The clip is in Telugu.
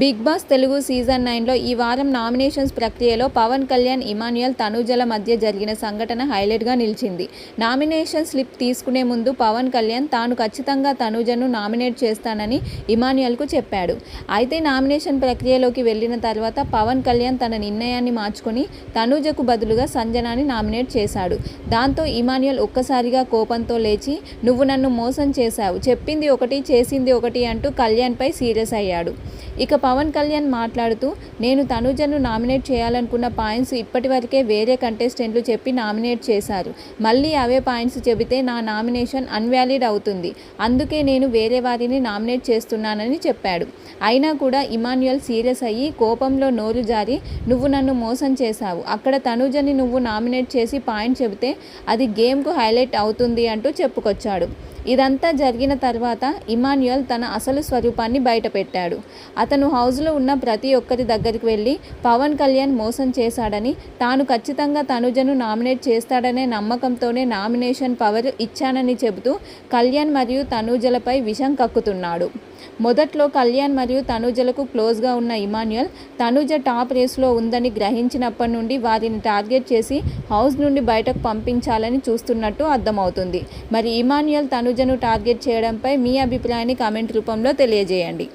బిగ్ బాస్ తెలుగు సీజన్ నైన్లో ఈ వారం నామినేషన్స్ ప్రక్రియలో పవన్ కళ్యాణ్ ఇమాన్యుయల్ తనూజల మధ్య జరిగిన సంఘటన హైలైట్గా నిలిచింది. నామినేషన్ స్లిప్ తీసుకునే ముందు పవన్ కళ్యాణ్ తాను ఖచ్చితంగా తనూజను నామినేట్ చేస్తానని ఇమాన్యుయల్కు చెప్పాడు. అయితే నామినేషన్ ప్రక్రియలోకి వెళ్ళిన తర్వాత పవన్ కళ్యాణ్ తన నిర్ణయాన్ని మార్చుకొని తనూజకు బదులుగా సంజనాని నామినేట్ చేశాడు. దాంతో ఇమాన్యుయల్ ఒక్కసారిగా కోపంతో లేచి నువ్వు నన్ను మోసం చేశావు. చెప్పింది ఒకటి చేసింది ఒకటి అంటూ కళ్యాణ్పై సీరియస్ అయ్యాడు. ఇక పవన్ కళ్యాణ్ మాట్లాడుతూ నేను తనుజను నామినేట్ చేయాలనుకున్న పాయింట్స్ ఇప్పటివరకే వేరే కంటెస్టెంట్లు చెప్పి నామినేట్ చేశారు. మళ్ళీ అవే పాయింట్స్ చెబితే నా నామినేషన్ అన్వాలిడ్ అవుతుంది. అందుకే నేను వేరే వారిని నామినేట్ చేస్తున్నానని చెప్పాడు. అయినా కూడా ఇమాన్యుయల్ సీరియస్ అయ్యి కోపంలో నోరు జారి నువ్వు నన్ను మోసం చేశావు. అక్కడ తనుజని నువ్వు నామినేట్ చేసి పాయింట్ చెబితే అది గేమ్కు హైలైట్ అవుతుంది అంటూ చెప్పుకొచ్చాడు. ఇదంతా జరిగిన తర్వాత ఇమాన్యుయల్ తన అసలు స్వరూపాన్ని బయటపెట్టాడు. అతను హౌస్లో ఉన్న ప్రతి ఒక్కరి దగ్గరికి వెళ్ళి పవన్ కళ్యాణ్ మోసం చేశాడని తాను ఖచ్చితంగా తనుజను నామినేట్ చేస్తాడనే నమ్మకంతోనే నామినేషన్ పవర్ ఇచ్చానని చెబుతూ కళ్యాణ్ మరియు తనూజలపై విషం కక్కుతున్నాడు. మొదట్లో కళ్యాణ్ మరియు తనుజలకు క్లోజ్గా ఉన్న ఇమాన్యుయల్ తనుజ టాప్ రేస్లో ఉందని గ్రహించినప్పటి నుండి వారిని టార్గెట్ చేసి హౌస్ నుండి బయటకు పంపించాలని చూస్తున్నట్టు అర్థమవుతుంది. మరి ఇమాన్యుయల్ తనుజను టార్గెట్ చేయడంపై మీ అభిప్రాయాన్ని కామెంట్ రూపంలో తెలియజేయండి.